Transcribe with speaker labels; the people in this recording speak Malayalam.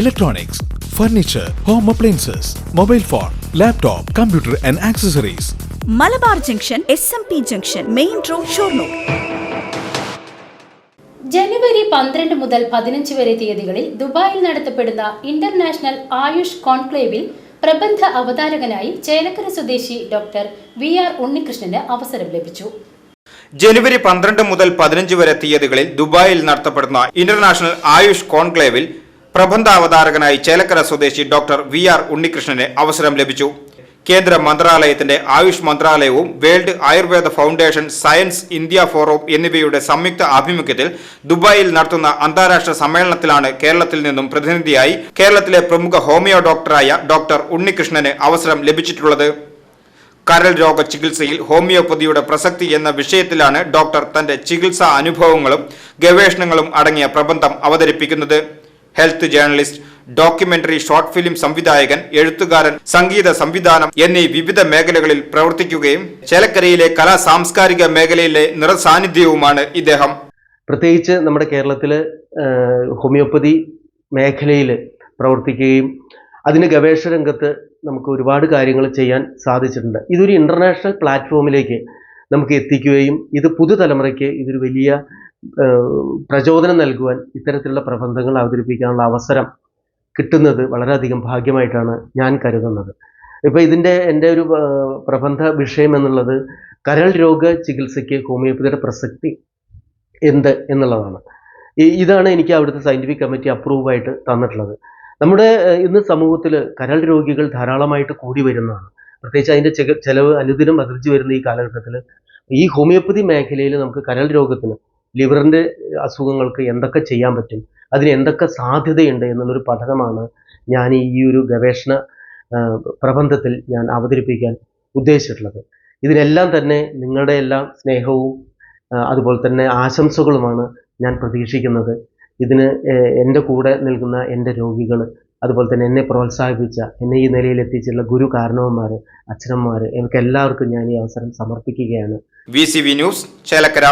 Speaker 1: electronics, furniture home appliances mobile phone laptop computer and accessories
Speaker 2: Malabar junction S M P junction main road Shoranur.
Speaker 3: ജനുവരി പന്ത്രണ്ട് മുതൽ പതിനഞ്ച് വരെ തീയതികളിൽ ദുബായിൽ നടത്തപ്പെടുന്ന ഇന്റർനാഷണൽ ആയുഷ് കോൺക്ലേവിൽ പ്രബന്ധ അവതാരകനായി ചേലക്കര സ്വദേശി ഡോക്ടർ വി ആർ ഉണ്ണികൃഷ്ണന് അവസരം ലഭിച്ചു.
Speaker 4: ജനുവരി പന്ത്രണ്ട് മുതൽ പതിനഞ്ച് വരെ തീയതികളിൽ ദുബായിൽ നടത്തപ്പെടുന്ന ഇന്റർനാഷണൽ ആയുഷ് കോൺക്ലേവിൽ പ്രബന്ധാവതാരകനായി ചേലക്കര സ്വദേശി ഡോക്ടർ വി ആർ ഉണ്ണികൃഷ്ണന് അവസരം ലഭിച്ചു. കേന്ദ്ര മന്ത്രാലയത്തിന്റെ ആയുഷ് മന്ത്രാലയവും world Ayurveda foundation science India forum എന്നിവയുടെ സംയുക്ത ആഭിമുഖ്യത്തിൽ ദുബായിൽ നടത്തുന്ന അന്താരാഷ്ട്ര സമ്മേളനത്തിലാണ് കേരളത്തിൽ നിന്നും പ്രതിനിധിയായി കേരളത്തിലെ പ്രമുഖ ഹോമിയോ ഡോക്ടറായ ഡോക്ടർ ഉണ്ണികൃഷ്ണന് അവസരം ലഭിച്ചിട്ടുള്ളത്. കരൾ രോഗ ചികിത്സയിൽ ഹോമിയോപ്പതിയുടെ പ്രസക്തി എന്ന വിഷയത്തിലാണ് ഡോക്ടർ തന്റെ ചികിത്സാ അനുഭവങ്ങളും ഗവേഷണങ്ങളും അടങ്ങിയ പ്രബന്ധം അവതരിപ്പിക്കുന്നത്. Health journalist documentary short film സംവിധായകൻ എഴുത്തുകാരൻ സംഗീത സംവിധാനം എന്നീ വിവിധ മേഖലകളിൽ പ്രവർത്തിക്കുകയും ചേലക്കരയിലെ കലാ സാംസ്കാരിക മേഖലയിലെ നിറസാന്നിധ്യവുമാണ് ഇദ്ദേഹം.
Speaker 5: പ്രത്യേകിച്ച് നമ്മുടെ കേരളത്തിൽ ഹോമിയോപ്പതി മേഖലയിൽ പ്രവർത്തിക്കുകയും അതിന് ഗവേഷണ രംഗത്ത് നമുക്ക് ഒരുപാട് കാര്യങ്ങൾ ചെയ്യാൻ സാധിച്ചിട്ടുണ്ട്. ഇതൊരു ഇന്റർനാഷണൽ പ്ലാറ്റ്ഫോമിലേക്ക് നമുക്ക് എത്തിക്കുകയും ഇത് പുതുതലമുറയ്ക്ക് ഇതൊരു വലിയ പ്രചോദനം നൽകുവാൻ ഇത്തരത്തിലുള്ള പ്രബന്ധങ്ങൾ അവതരിപ്പിക്കാനുള്ള അവസരം കിട്ടുന്നത് വളരെയധികം ഭാഗ്യമായിട്ടാണ് ഞാൻ കരുതുന്നത്. ഇപ്പോൾ ഇതിന്റെ എന്റെ ഒരു പ്രബന്ധ വിഷയം എന്നുള്ളത് കരൾ രോഗ ചികിത്സയ്ക്ക് ഹോമിയോപ്പതിയുടെ പ്രസക്തി എന്ത് എന്നുള്ളതാണ്. ഇതാണ് എനിക്ക് അവിടുത്തെ സയന്റിഫിക് കമ്മിറ്റി അപ്രൂവായിട്ട് തന്നിട്ടുള്ളത്. നമ്മുടെ ഇന്ന് സമൂഹത്തിൽ കരൾ രോഗികൾ ധാരാളമായിട്ട് കൂടി വരുന്നതാണ്. പ്രത്യേകിച്ച് അതിന്റെ ചെലവ് അനുദിനം വർദ്ധിച്ചു വരുന്ന ഈ കാലഘട്ടത്തിൽ ഈ ഹോമിയോപ്പതി മേഖലയിൽ നമുക്ക് കരൾ രോഗത്തിന് ലിവറിന്റെ അസുഖങ്ങൾക്ക് എന്തൊക്കെ ചെയ്യാൻ പറ്റും അതിന് എന്തൊക്കെ സാധ്യതയുണ്ട് എന്നുള്ളൊരു പഠനമാണ് ഞാൻ ഈ ഒരു ഗവേഷണ പ്രബന്ധത്തിൽ ഞാൻ അവതരിപ്പിക്കാൻ ഉദ്ദേശിച്ചിട്ടുള്ളത്. ഇതിനെല്ലാം തന്നെ നിങ്ങളുടെ എല്ലാം സ്നേഹവും അതുപോലെ തന്നെ ആശംസകളുമാണ് ഞാൻ പ്രതീക്ഷിക്കുന്നത്. ഇതിന് എന്റെ കൂടെ നിൽക്കുന്ന എന്റെ രോഗികൾ അതുപോലെ തന്നെ എന്നെ പ്രോത്സാഹിപ്പിച്ച എന്നെ ഈ നിലയിൽ എത്തിച്ചുള്ള ഗുരു കാരണവന്മാർ അച്ഛനന്മാർ എനിക്ക് എല്ലാവർക്കും ഞാൻ ഈ അവസരം സമർപ്പിക്കുകയാണ്.
Speaker 4: V news Chelakkara.